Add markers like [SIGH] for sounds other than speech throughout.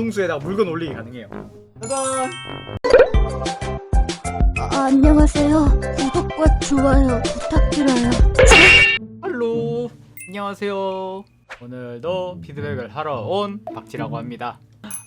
뒤통수에다가 물건 올리기 가능해요. 짜잔! 아, 안녕하세요. 구독과 좋아요 부탁드려요. 할로. 안녕하세요. 오늘도 피드백을 하러 온 박지라고 합니다.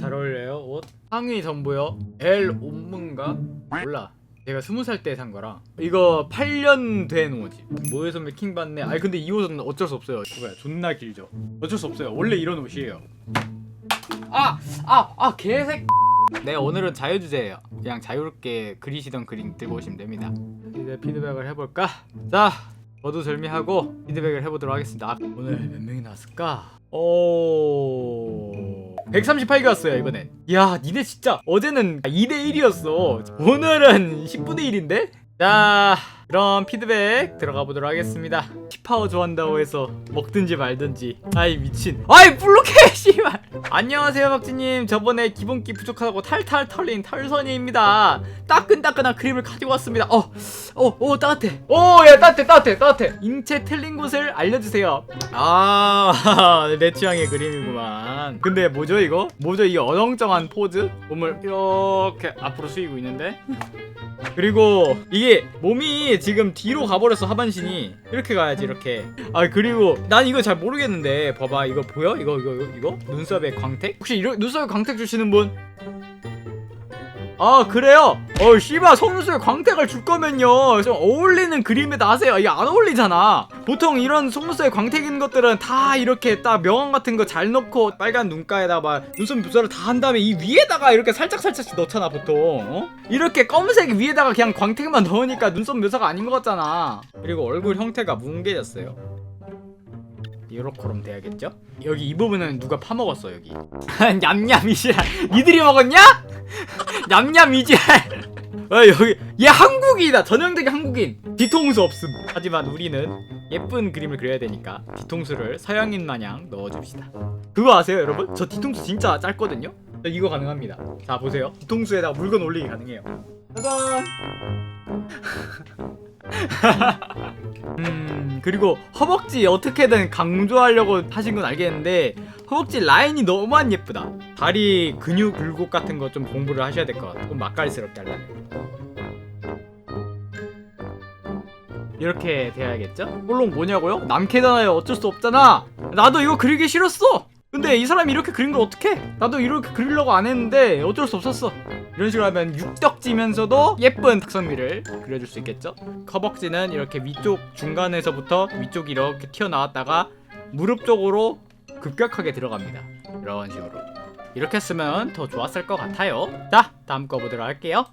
잘 어울려요 옷? 상의 전부요. L 옴문가? 몰라. 제가 스무 살 때 산 거라. 이거 8년 된 옷이. 모에 선배 킹 받네. 아니 근데 이 옷은 어쩔 수 없어요. 그거야 존나 길죠? 어쩔 수 없어요. 원래 이런 옷이에요 아 아 아 개색 네 오늘은 자유 주제예요 그냥 자유롭게 그리시던 그림 들고 오시면 됩니다 이제 피드백을 해볼까 자 저도 절미하고 피드백을 해보도록 하겠습니다. 아, 오늘 몇 명이 나왔을까? 오... 138개 왔어요 이번엔. 야, 니네 진짜 어제는 2대 1이었어. 오늘은 10분의 1인데? 자, 그럼 피드백 들어가 보도록 하겠습니다. 키파워 좋아한다고 해서 먹든지 말든지. 아이 미친. 아이 블록해 [LAUGHS] 씨발. 안녕하세요 박지님. 저번에 기본기 부족하다고 탈탈 털린 털선이입니다. 따끈따끈한 그림을 가지고 왔습니다. 어, 어, 어 따뜻해. 오, 야 따뜻해, 따뜻해, 따뜻해. 인체 틀린 곳을 알려주세요. 아, [LAUGHS] 내 취향의 그림이구만. 근데 뭐죠 이거? 뭐죠 이 어정쩡한 포즈? 몸을 이렇게 앞으로 숙이고 있는데. 그리고 이게 몸이 지금 뒤로 가버렸어 하반신이. 이렇게 가야지 이렇게. 아 그리고 난 이거 잘 모르겠는데. 봐봐 이거 보여? 이거 이거 이거, 이거? 눈썹에 광택? 혹시 이런 눈썹에 광택 주시는 분? 아 그래요? 어 씨발 속눈썹에 광택을 줄 거면요. 좀 어울리는 그림에다 하세요. 이게 안 어울리잖아. 보통 이런 속눈썹에 광택 있는 것들은 다 이렇게 딱 명암 같은 거 잘 넣고 빨간 눈가에다가 막 눈썹 묘사를 다 한 다음에 이 위에다가 이렇게 살짝살짝씩 넣잖아 보통. 어? 이렇게 검은색 위에다가 그냥 광택만 넣으니까 눈썹 묘사가 아닌 것 같잖아. 그리고 얼굴 형태가 뭉개졌어요 이렇게럼 돼야겠죠? 여기 이 부분은 누가 파먹었어 여기? [LAUGHS] 냠냠이지랄 니들이 먹었냐? [LAUGHS] 냠냠이지랄 아 여기 얘 한국이다. 전형적인 한국인. 뒤통수 없음. 하지만 우리는 예쁜 그림을 그려야 되니까 뒤통수를 서양인 마냥 넣어줍시다. 그거 아세요 여러분? 저 뒤통수 진짜 짧거든요? 저 이거 가능합니다. 자 보세요. 뒤통수에다가 물건 올리기 가능해요. 짜잔 [LAUGHS] 음 그리고 허벅지 어떻게든 강조하려고 하신 건 알겠는데 허벅지 라인이 너무 안 예쁘다. 다리 근육 굴곡 같은 거 좀 공부를 하셔야 될 것 같아. 좀 맛깔스럽게 하려면. 이렇게 돼야겠죠? 볼록 뭐냐고요? 남캐잖아요 어쩔 수 없잖아! 나도 이거 그리기 싫었어! 근데 이 사람이 이렇게 그린 걸 어떡해? 나도 이렇게 그리려고 안 했는데 어쩔 수 없었어 이런 식으로 하면 육덕지면서도 예쁜 탁선미를 그려줄 수 있겠죠? 허벅지는 이렇게 위쪽 중간에서부터 위쪽이 이렇게 튀어나왔다가 무릎 쪽으로 급격하게 들어갑니다. 이런 식으로. 이렇게 했으면 더 좋았을 것 같아요. 자 다음 거 보도록 할게요.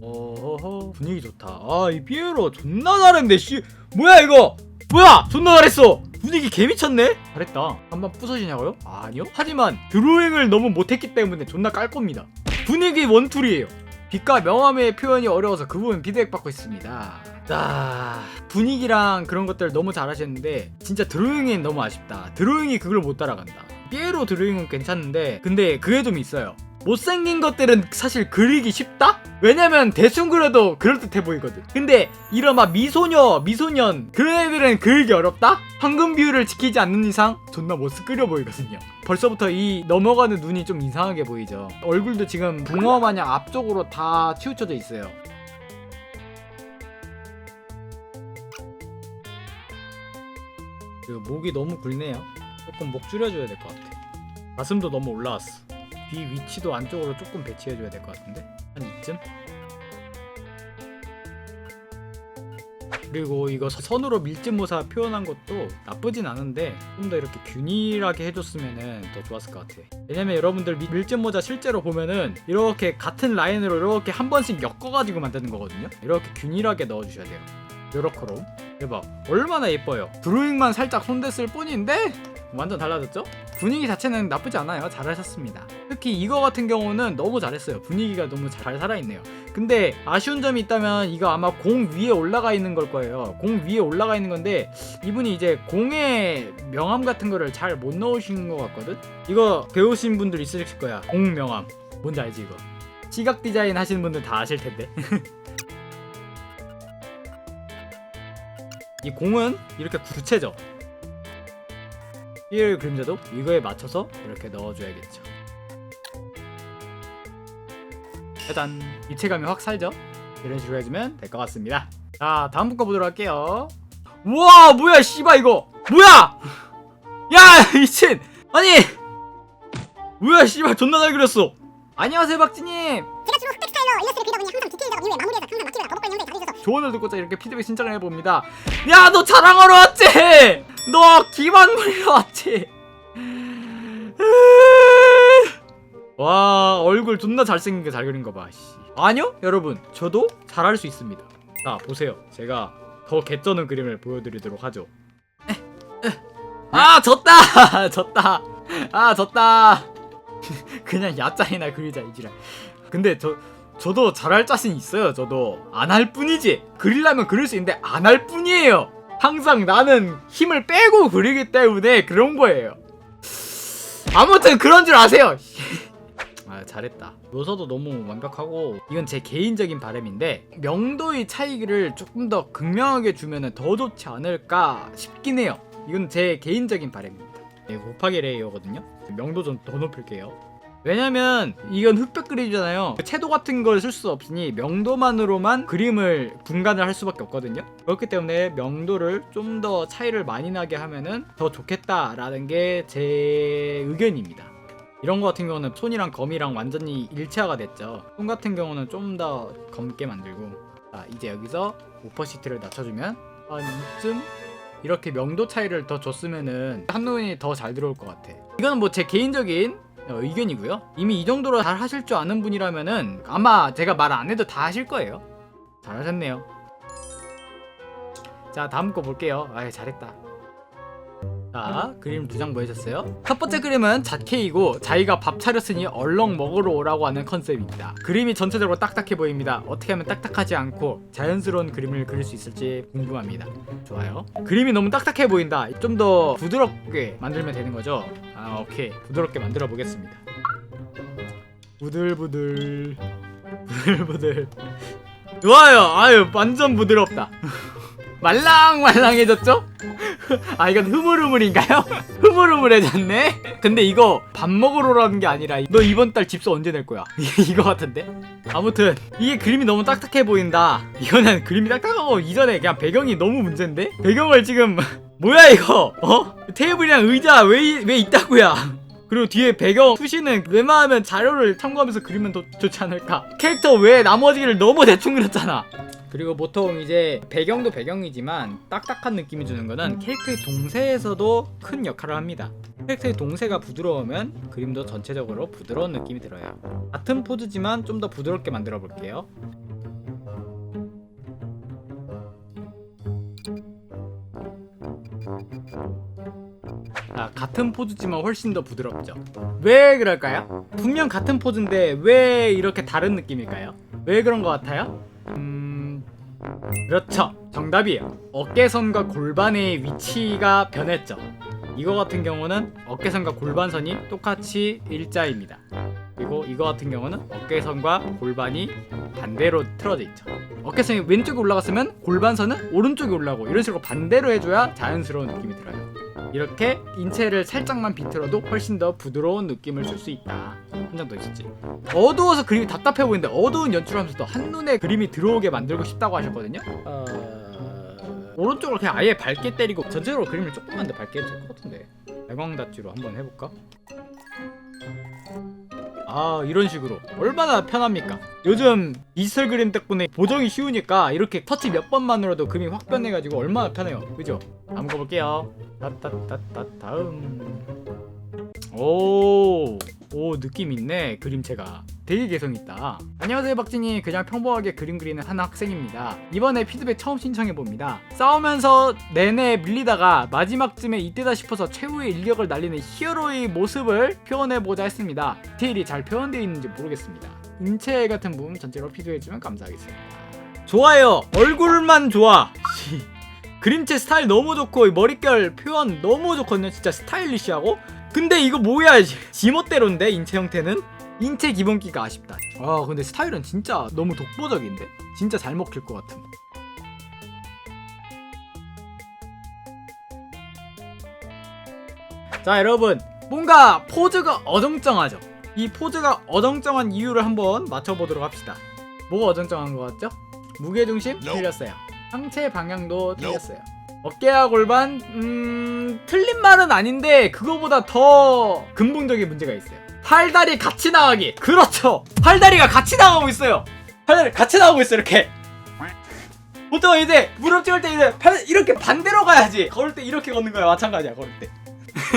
오호호 분위기 좋다. 아 이 피에로 존나 잘했네 씨. 뭐야 이거? 뭐야? 존나 잘했어. 분위기 개미쳤네? 잘했다. 한번 부서지냐고요? 아니요. 하지만 드로잉을 너무 못했기 때문에 존나 깔 겁니다 분위기 원툴이에요. 빛과 명암의 표현이 어려워서 그 부분 피드백 받고 있습니다. 자 분위기랑 그런 것들 너무 잘하셨는데 진짜 드로잉이 너무 아쉽다. 드로잉이 그걸 못 따라간다. 삐에로 드로잉은 괜찮은데 근데 그게 좀 있어요 못생긴 것들은 사실 그리기 쉽다? 왜냐면 대충 그려도 그럴듯해 보이거든. 근데 이런 막 미소녀, 미소년 그런 애들은 그리기 어렵다? 황금 비율을 지키지 않는 이상 존나 못그려 보이거든요. 벌써부터 이 넘어가는 눈이 좀 이상하게 보이죠. 얼굴도 지금 붕어 마냥 앞쪽으로 다 치우쳐져 있어요. 그 목이 너무 굵네요. 조금 목 줄여줘야 될 것 같아. 가슴도 너무 올라왔어 귀 위치도 안쪽으로 조금 배치해줘야 될 것 같은데? 한 이쯤? 그리고 이거 선으로 밀짚모사 표현한 것도 나쁘진 않은데 좀 더 이렇게 균일하게 해줬으면 더 좋았을 것 같아. 왜냐면 여러분들 미- 밀짚모자 실제로 보면은 이렇게 같은 라인으로 이렇게 한 번씩 엮어가지고 만드는 거거든요. 이렇게 균일하게 넣어주셔야 돼요. 요렇게로. 대박. 얼마나 예뻐요. 드로잉만 살짝 손댔을 뿐인데 완전 달라졌죠? 분위기 자체는 나쁘지 않아요. 잘하셨습니다. 특히 이거 같은 경우는 너무 잘했어요. 분위기가 너무 잘 살아있네요. 근데 아쉬운 점이 있다면 이거 아마 공 위에 올라가 있는 걸 거예요. 공 위에 올라가 있는 건데 이분이 이제 공의 명암 같은 거를 잘 못 넣으신 것 같거든? 이거 배우신 분들 있으실 거야. 공 명암 뭔지 알지 이거? 시각 디자인 하시는 분들 다 아실 텐데. [LAUGHS] 이 공은 이렇게 구체적 일요일 그림자도 이거에 맞춰서 이렇게 넣어줘야겠죠. 짜잔! 입체감이 확 살죠? 이런 식으로 해주면 될 것 같습니다. 자, 다음 거 보도록 할게요. 우와, 뭐야, 씨바 이거! 뭐야! 야, [LAUGHS] 미친! 아니! 뭐야, 씨발, 존나 잘 그렸어! 안녕하세요, 박진님! 제가 주로 흑백 스타일러 일러스트를 그리다 보니 항상 디테일 작업 이후에 마무리해서 항상 마티를 작업거리 형상이 조언을 듣고자 이렇게 피드백 신청을 해봅니다. 야 너 자랑하러 왔지? 너 기만 부리러 왔지? [LAUGHS] 와 얼굴 존나 잘생긴 게 잘 그린 거봐 아니요? 여러분 저도 잘할 수 있습니다. 자 보세요. 제가 더 개쩌는 그림을 보여드리도록 하죠. 아 졌다! [LAUGHS] 졌다! 아 졌다! [LAUGHS] 그냥 야짜이나 그리자 이지랄. 근데 저 저도 잘할 자신 있어요 저도. 안 할 뿐이지. 그리려면 그릴 수 있는데 안 할 뿐이에요. 항상 나는 힘을 빼고 그리기 때문에 그런 거예요. 아무튼 그런 줄 아세요. [LAUGHS] 아 잘했다. 묘서도 너무 완벽하고 이건 제 개인적인 바람인데 명도의 차이를 조금 더 극명하게 주면 더 좋지 않을까 싶긴 해요. 이건 제 개인적인 바람입니다. 네, 곱하기 레이어거든요. 명도 좀 더 높일게요 왜냐면 이건 흑백 그림이잖아요. 채도 같은 걸 쓸 수 없으니 명도만으로만 그림을 분간을 할 수밖에 없거든요. 그렇기 때문에 명도를 좀 더 차이를 많이 나게 하면은 더 좋겠다라는 게 제 의견입니다. 이런 거 같은 경우는 손이랑 검이랑 완전히 일체화가 됐죠. 손 같은 경우는 좀 더 검게 만들고. 자 이제 여기서 오퍼시티를 낮춰주면 한 이쯤 이렇게 명도 차이를 더 줬으면은 한눈이 더 잘 들어올 것 같아. 이거는 뭐제 개인적인 어, 의견이고요. 이미 이 정도로 잘 하실 줄 아는 분이라면은 아마 제가 말 안 해도 다 하실 거예요. 잘하셨네요. 자 다음 거 볼게요. 아 잘했다. 자 그림 두 장 보여줬어요. 첫 번째 그림은 자케이고 자기가 밥 차렸으니 얼렁 먹으러 오라고 하는 컨셉입니다. 그림이 전체적으로 딱딱해 보입니다. 어떻게 하면 딱딱하지 않고 자연스러운 그림을 그릴 수 있을지 궁금합니다. 좋아요. 그림이 너무 딱딱해 보인다. 좀 더 부드럽게 만들면 되는 거죠. 아 오케이 부드럽게 만들어 보겠습니다. 부들부들 부들부들 좋아요. 아유 완전 부드럽다. [LAUGHS] 말랑말랑해졌죠? [LAUGHS] 아 이건 흐물흐물인가요? [LAUGHS] 흐물흐물해졌네? 근데 이거 밥 먹으러 오라는 게 아니라 너 이번 달 집수 언제 낼 거야? [LAUGHS] 이거 같은데? 아무튼 이게 그림이 너무 딱딱해 보인다 이거는 그림이 딱딱하고 이전에 그냥 배경이 너무 문제인데? 배경을 지금 뭐야 이거? 어? 테이블이랑 의자 왜, 이- 왜 있다고야? 그리고 뒤에 배경 투시는 웬만하면 자료를 참고하면서 그리면 더 좋지 않을까? 캐릭터 외에 나머지를 너무 대충 그렸잖아. 그리고 보통 이제 배경도 배경이지만 딱딱한 느낌이 주는 거는 캐릭터의 동세에서도 큰 역할을 합니다. 캐릭터의 동세가 부드러우면 그림도 전체적으로 부드러운 느낌이 들어요. 같은 포즈지만 좀 더 부드럽게 만들어 볼게요. 아, 같은 포즈지만 훨씬 더 부드럽죠. 왜 그럴까요? 분명 같은 포즈인데 왜 이렇게 다른 느낌일까요? 왜 그런 것 같아요? 음, 그렇죠. 정답이에요. 어깨선과 골반의 위치가 변했죠. 이거 같은 경우는 어깨선과 골반선이 똑같이 일자입니다. 그리고 이거 같은 경우는 어깨선과 골반이 반대로 틀어져 있죠. 어깨선이 왼쪽에 올라갔으면 골반선은 오른쪽에 올라가고 이런 식으로 반대로 해줘야 자연스러운 느낌이 들어요. 이렇게 인체를 살짝만 비틀어도 훨씬 더 부드러운 느낌을 줄 수 있다. 한 장 더 있었지. 어두워서 그림이 답답해 보이는데 어두운 연출하면서도 한눈에 그림이 들어오게 만들고 싶다고 하셨거든요. 어... 오른쪽으로 그냥 아예 밝게 때리고 전체적으로 그림을 조금만 더 밝게 해도 될 것 같은데. 발광다지로 한번 해볼까? 아 이런 식으로. 얼마나 편합니까? 요즘 디지털 그림 덕분에 보정이 쉬우니까 이렇게 터치 몇 번만으로도 그림이 확 변해가지고 얼마나 편해요. 그죠? 다음 거 볼게요. 따따따따 다음 오, 오 느낌 있네 그림체가 되게 개성 있다. 안녕하세요 박진이 그냥 평범하게 그림 그리는 한 학생입니다. 이번에 피드백 처음 신청해 봅니다. 싸우면서 내내 밀리다가 마지막쯤에 이때다 싶어서 최후의 인력을 날리는 히어로의 모습을 표현해 보자 했습니다. 디테일이 잘 표현되어 있는지 모르겠습니다. 인체 같은 부분 전체로 피드해 주면 감사하겠습니다. 좋아요. 얼굴만 좋아. 씨. 그림체 스타일 너무 좋고 머릿결 표현 너무 좋거든요. 진짜 스타일리시하고. 근데 이거 뭐야? 지멋대로인데 인체 형태는? 인체 기본기가 아쉽다. 아 근데 스타일은 진짜 너무 독보적인데? 진짜 잘 먹힐 것 같은. 자 여러분 뭔가 포즈가 어정쩡하죠? 이 포즈가 어정쩡한 이유를 한번 맞춰보도록 합시다. 뭐가 어정쩡한 것 같죠? 무게중심 틀렸어요. 상체 방향도 틀렸어요. 어깨와 골반 음 틀린 말은 아닌데 그거보다 더 근본적인 문제가 있어요. 팔다리 같이 나가기. 그렇죠. 팔다리가 같이 나가고 있어요. 팔다리 같이 나가고 있어 이렇게. 보통 이제 무릎 찍을 때 이제 팔 이렇게 반대로 가야지. 걸을 때 이렇게 걷는 거야 마찬가지야 걸을 때.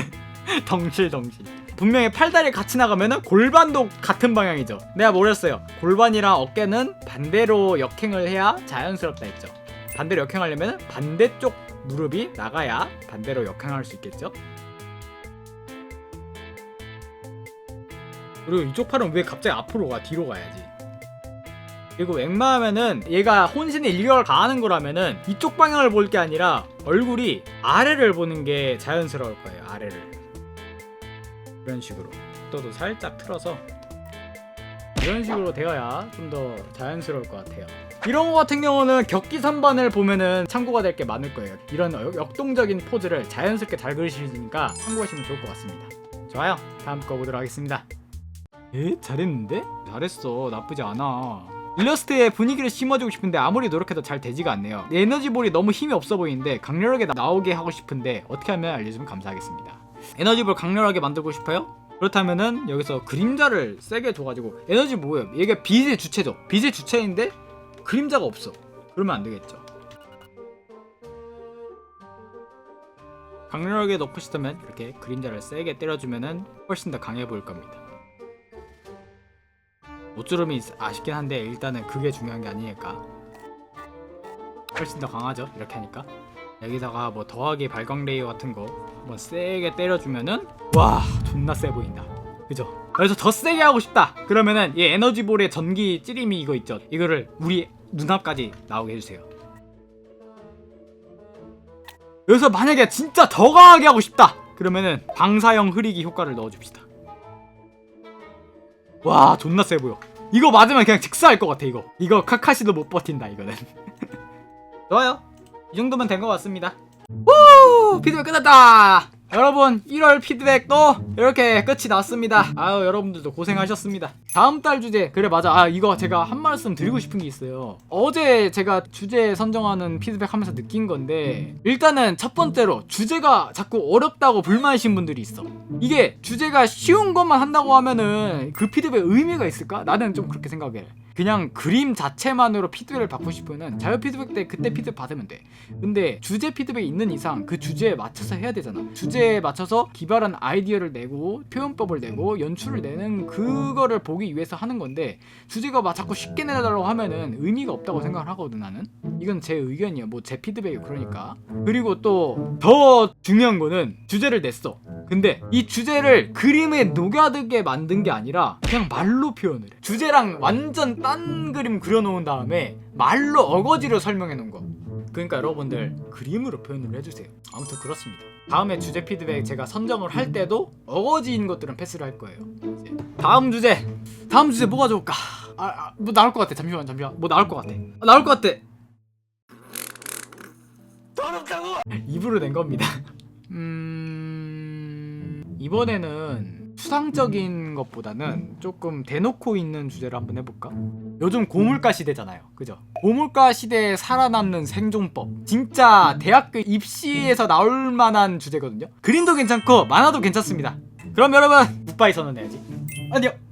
[LAUGHS] 덩실 덩실. 분명히 팔다리 같이 나가면은 골반도 같은 방향이죠. 내가 뭐랬어요? 골반이랑 어깨는 반대로 역행을 해야 자연스럽다 했죠. 반대로 역행하려면 반대쪽 무릎이 나가야 반대로 역행할 수 있겠죠. 그리고 이쪽 팔은 왜 갑자기 앞으로 가? 뒤로 가야지. 그리고 웬만하면은 얘가 혼신의 일격을 가하는 거라면은 이쪽 방향을 볼 게 아니라 얼굴이 아래를 보는 게 자연스러울 거예요. 아래를. 이런 식으로 또도 살짝 틀어서 이런 식으로 되어야 좀 더 자연스러울 것 같아요. 이런 거 같은 경우는 격기 3반을 보면은 참고가 될 게 많을 거예요. 이런 역- 역동적인 포즈를 자연스럽게 잘 그리시니까 참고하시면 좋을 것 같습니다. 좋아요. 다음 거 보도록 하겠습니다. 에? 잘했는데? 잘했어. 나쁘지 않아. 일러스트에 분위기를 심어주고 싶은데 아무리 노력해도 잘 되지가 않네요. 에너지볼이 너무 힘이 없어 보이는데 강렬하게 나- 나오게 하고 싶은데 어떻게 하면 알려주면 감사하겠습니다. 에너지볼 강렬하게 만들고 싶어요? 그렇다면은 여기서 그림자를 세게 둬가지고 에너지 뭐예요? 얘가 빛의 주체죠. 빛의 주체인데 그림자가 없어. 그러면 안 되겠죠. 강렬하게 넣고 싶다면 이렇게 그림자를 세게 때려주면은 훨씬 더 강해 보일 겁니다. 옷주름이 아쉽긴 한데 일단은 그게 중요한 게 아니니까 훨씬 더 강하죠 이렇게 하니까 여기다가 뭐 더하기 발광 레이어 같은 거 한번 세게 때려주면은 와 존나 세 보인다 그죠 그래서 더 세게 하고 싶다 그러면은 이 에너지볼의 전기 찌림이 이거 있죠 이거를 우리 눈앞까지 나오게 해주세요. 여기서 만약에 진짜 더 강하게 하고 싶다! 그러면은 방사형 흐리기 효과를 넣어줍시다. 와 존나 세 보여. 이거 맞으면 그냥 직사할 것 같아 이거. 이거 카카시도 못 버틴다 이거는. [LAUGHS] 좋아요. 이 정도면 된 것 같습니다. 우 피드백 끝났다 여러분 1월 피드백도 이렇게 끝이 났습니다. 아유 여러분들도 고생하셨습니다. 다음 달 주제 그래 맞아. 아 이거 제가 한 말씀 드리고 싶은 게 있어요. 어제 제가 주제 선정하는 피드백 하면서 느낀 건데 일단은 첫 번째로 주제가 자꾸 어렵다고 불만이신 분들이 있어. 이게 주제가 쉬운 것만 한다고 하면은 그 피드백 의미가 있을까? 나는 좀 그렇게 생각해 그냥 그림 자체만으로 피드백을 받고 싶으면 자유 피드백 때 그때 피드백 받으면 돼 근데 주제 피드백이 있는 이상 그 주제에 맞춰서 해야 되잖아. 주제에 맞춰서 기발한 아이디어를 내고 표현법을 내고 연출을 내는 그거를 보기 위해서 하는 건데 주제가 막 자꾸 쉽게 내달라고 하면은 의미가 없다고 생각을 하거든 나는. 이건 제 의견이야. 뭐 제 피드백이 그러니까. 그리고 또 더 중요한 거는 주제를 냈어. 근데 이 주제를 그림에 녹여들게 만든 게 아니라 그냥 말로 표현을 해. 주제랑 완전 딴 그림 그려놓은 다음에 말로 어거지로 설명해 놓은 거. 그러니까 여러분들 그림으로 표현을 해주세요. 아무튼 그렇습니다. 다음에 주제 피드백 제가 선정을 할 때도 어거지인 것들은 패스를 할 거예요. 이제 다음 주제, 다음 주제 뭐가 좋을까? 아, 아, 뭐 나올 것 같아. 잠시만, 잠시만. 뭐 나올 것 같아. 아, 나올 것 같아. 더럽다고! 입으로 낸 겁니다. [LAUGHS] 음 이번에는 추상적인 것보다는 조금 대놓고 있는 주제를 한번 해볼까? 요즘 고물가 시대잖아요. 그죠? 고물가 시대에 살아남는 생존법. 진짜 대학교 입시에서 나올 만한 주제거든요. 그림도 괜찮고 만화도 괜찮습니다. 그럼 여러분 굿바이 선언해야지. 안녕.